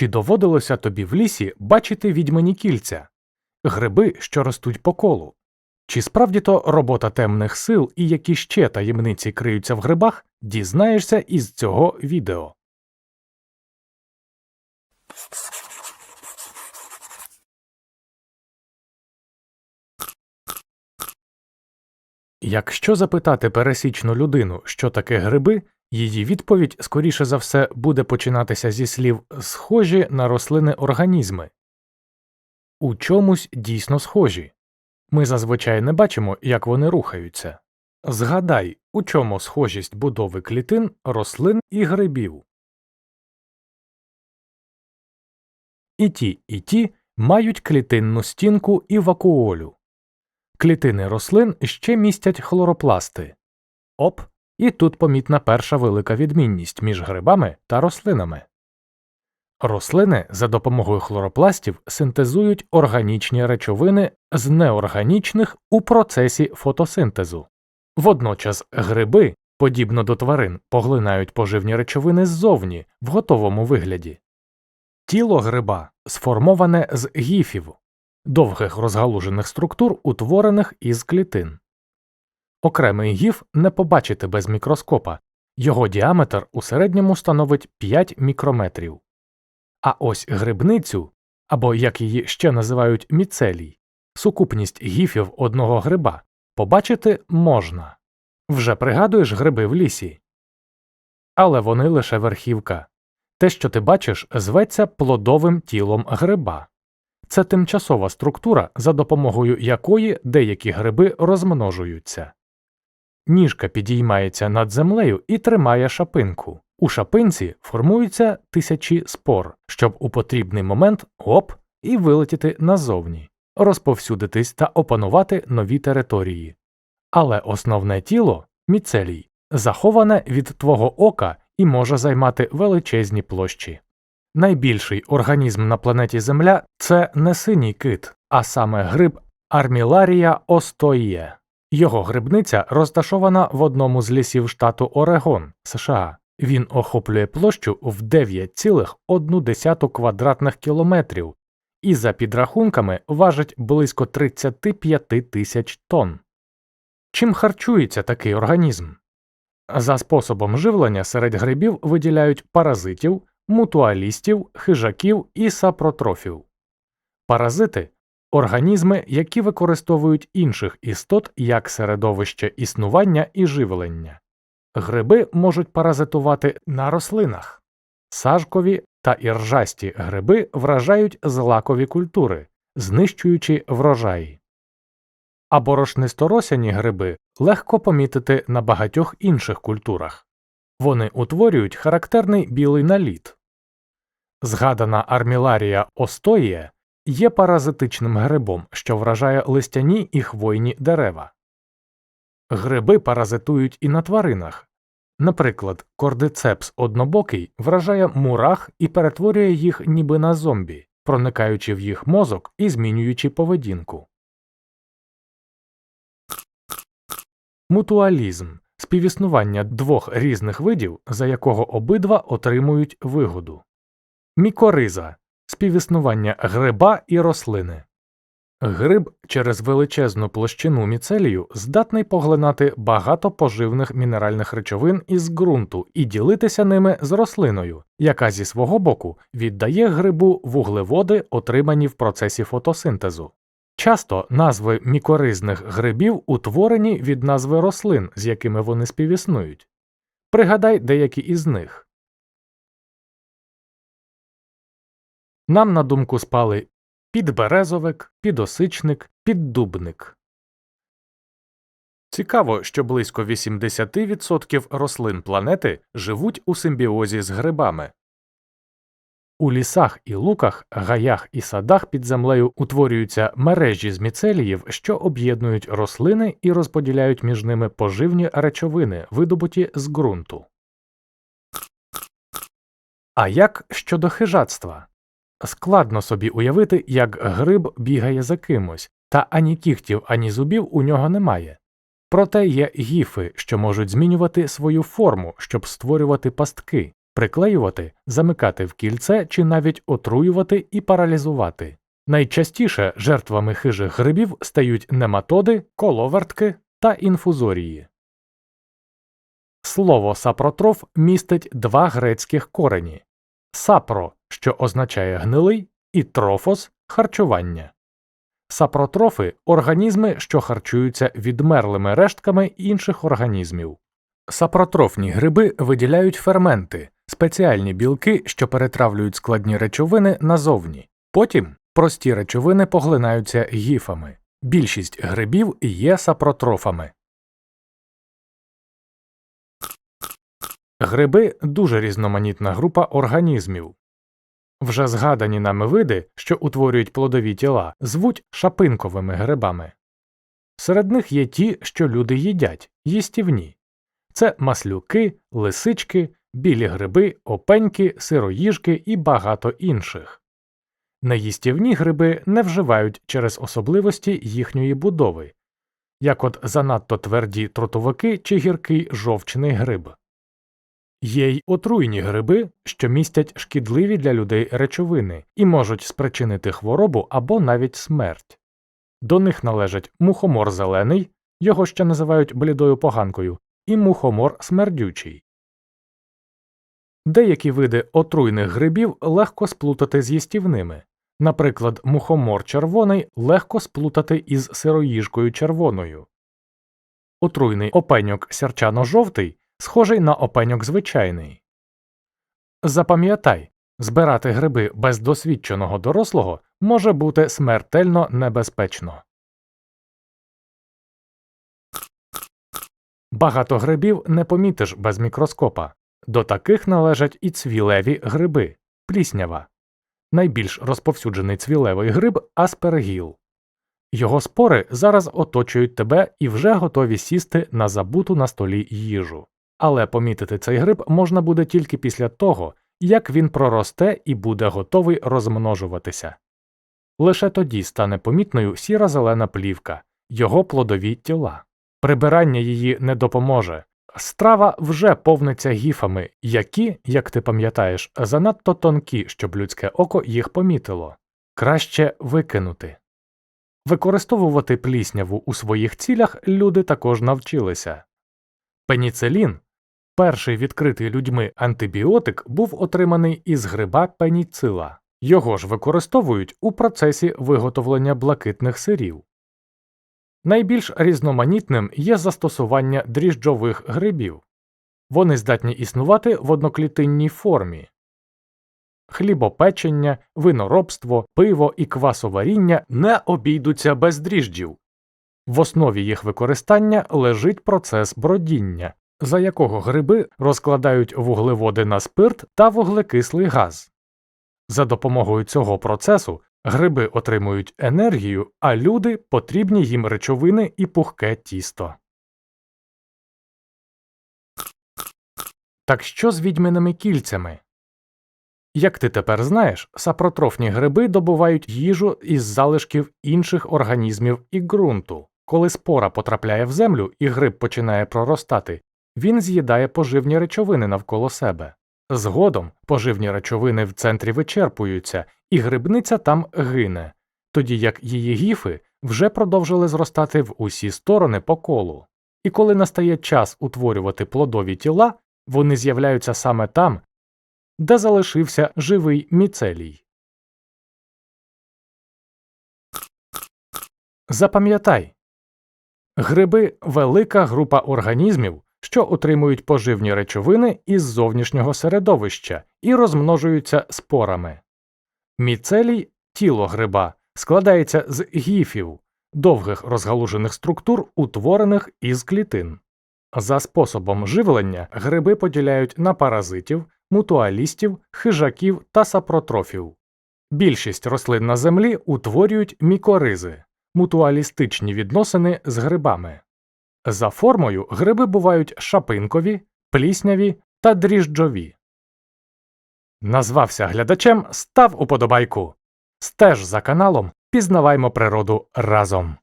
Чи доводилося тобі в лісі бачити відьмані кільця, гриби, що ростуть по колу? Чи справді то робота темних сил і які ще таємниці криються в грибах, дізнаєшся із цього відео. Якщо запитати пересічну людину, що таке гриби, її відповідь, скоріше за все, буде починатися зі слів схожі на рослини організми. У чомусь дійсно схожі. Ми зазвичай не бачимо, як вони рухаються. Згадай, у чому схожість будови клітин, рослин і грибів. І ті, і ті мають клітинну стінку і вакуолю. Клітини рослин ще містять хлоропласти. Оп, і тут помітна перша велика відмінність між грибами та рослинами. Рослини за допомогою хлоропластів синтезують органічні речовини з неорганічних у процесі фотосинтезу. Водночас гриби, подібно до тварин, поглинають поживні речовини ззовні в готовому вигляді. Тіло гриба сформоване з гіфів довгих розгалужених структур, утворених із клітин. Окремий гіф не побачити без мікроскопа, його діаметр у середньому становить 5 мікрометрів. А ось грибницю, або як її ще називають міцелій, сукупність гіфів одного гриба, побачити можна. Вже пригадуєш гриби в лісі. Але вони лише верхівка. Те, що ти бачиш, зветься плодовим тілом гриба. Це тимчасова структура, за допомогою якої деякі гриби розмножуються. Ніжка підіймається над землею і тримає шапинку. У шапинці формуються тисячі спор, щоб у потрібний момент оп і вилетіти назовні, розповсюдитись та опанувати нові території. Але основне тіло міцелій заховане від твого ока і може займати величезні площі. Найбільший організм на планеті Земля це не синій кит, а саме гриб Арміларія остої. Його грибниця розташована в одному з лісів штату Орегон, США. Він охоплює площу в 9,1 квадратних кілометрів і за підрахунками важить близько 35 тисяч тонн. Чим харчується такий організм? За способом живлення серед грибів виділяють паразитів, мутуалістів, хижаків і сапротрофів. Паразити організми, які використовують інших істот як середовище існування і живлення. Гриби можуть паразитувати на рослинах, сажкові та іржасті гриби вражають злакові культури, знищуючи врожаї. А борошнисторосяні гриби легко помітити на багатьох інших культурах вони утворюють характерний білий наліт. Згадана арміларія остоє є паразитичним грибом, що вражає листяні і хвойні дерева. Гриби паразитують і на тваринах. Наприклад, кордицепс однобокий вражає мурах і перетворює їх ніби на зомбі, проникаючи в їх мозок і змінюючи поведінку. Мутуалізм співіснування двох різних видів, за якого обидва отримують вигоду. Мікориза співіснування гриба і рослини. Гриб через величезну площину міцелію здатний поглинати багато поживних мінеральних речовин із ґрунту і ділитися ними з рослиною, яка зі свого боку віддає грибу вуглеводи, отримані в процесі фотосинтезу. Часто назви мікоризних грибів утворені від назви рослин, з якими вони співіснують. Пригадай деякі із них. Нам на думку спали підберезовик, підосичник, піддубник. Цікаво, що близько 80% рослин планети живуть у симбіозі з грибами. У лісах і луках, гаях і садах під землею утворюються мережі з міцеліїв, що об'єднують рослини і розподіляють між ними поживні речовини, видобуті з ґрунту. А як щодо хижацтва? Складно собі уявити, як гриб бігає за кимось, та ані кігтів, ані зубів у нього немає. Проте є гіфи, що можуть змінювати свою форму, щоб створювати пастки, приклеювати, замикати в кільце чи навіть отруювати і паралізувати. Найчастіше жертвами хижих грибів стають нематоди, коловертки та інфузорії. Слово сапротроф містить два грецьких корені сапро, що означає гнилий, і трофос харчування. Сапротрофи організми, що харчуються відмерлими рештками інших організмів. Сапротрофні гриби виділяють ферменти, спеціальні білки, що перетравлюють складні речовини назовні. Потім прості речовини поглинаються гіфами. Більшість грибів є сапротрофами. Гриби дуже різноманітна група організмів. Вже згадані нами види, що утворюють плодові тіла, звуть шапинковими грибами. Серед них є ті, що люди їдять, їстівні це маслюки, лисички, білі гриби, опеньки, сироїжки і багато інших. Неїстівні гриби не вживають через особливості їхньої будови, як от занадто тверді трутовики чи гіркий жовчний гриб. Є й отруйні гриби, що містять шкідливі для людей речовини і можуть спричинити хворобу або навіть смерть. До них належать мухомор зелений, його ще називають блідою поганкою, і мухомор смердючий. Деякі види отруйних грибів легко сплутати з їстівними. Наприклад, мухомор червоний легко сплутати із сироїжкою червоною. Отруйний опеньок сірчано-жовтий схожий на опеньок звичайний. Запам'ятай, збирати гриби без досвідченого дорослого може бути смертельно небезпечно. Багато грибів не помітиш без мікроскопа. До таких належать і цвілеві гриби пліснява. Найбільш розповсюджений цвілевий гриб аспергіл. Його спори зараз оточують тебе і вже готові сісти на забуту на столі їжу. Але помітити цей гриб можна буде тільки після того, як він проросте і буде готовий розмножуватися. Лише тоді стане помітною сіра зелена плівка, його плодові тіла. Прибирання її не допоможе. Страва вже повниться гіфами, які, як ти пам'ятаєш, занадто тонкі, щоб людське око їх помітило. Краще викинути. Використовувати плісняву у своїх цілях люди також навчилися. Пеніцилін Перший відкритий людьми антибіотик був отриманий із гриба пеніцила, його ж використовують у процесі виготовлення блакитних сирів. Найбільш різноманітним є застосування дріжджових грибів вони здатні існувати в одноклітинній формі. Хлібопечення, виноробство, пиво і квасоваріння не обійдуться без дріжджів. В основі їх використання лежить процес бродіння, за якого гриби розкладають вуглеводи на спирт та вуглекислий газ. За допомогою цього процесу гриби отримують енергію, а люди потрібні їм речовини і пухке тісто. Так що з відьминими кільцями? Як ти тепер знаєш, сапротрофні гриби добувають їжу із залишків інших організмів і ґрунту. Коли спора потрапляє в землю і гриб починає проростати, він з'їдає поживні речовини навколо себе. Згодом поживні речовини в центрі вичерпуються, і грибниця там гине, тоді як її гіфи вже продовжили зростати в усі сторони по колу. І коли настає час утворювати плодові тіла, вони з'являються саме там, де залишився живий міцелій. Запам'ятай гриби велика група організмів, що отримують поживні речовини із зовнішнього середовища і розмножуються спорами. Міцелій тіло гриба складається з гіфів, довгих розгалужених структур, утворених із клітин. За способом живлення гриби поділяють на паразитів, мутуалістів, хижаків та сапротрофів. Більшість рослин на землі утворюють мікоризи, мутуалістичні відносини з грибами. За формою гриби бувають шапинкові, плісняві та дріжджові. Назвався глядачем, став уподобайку. Стеж за каналом, пізнаваймо природу разом.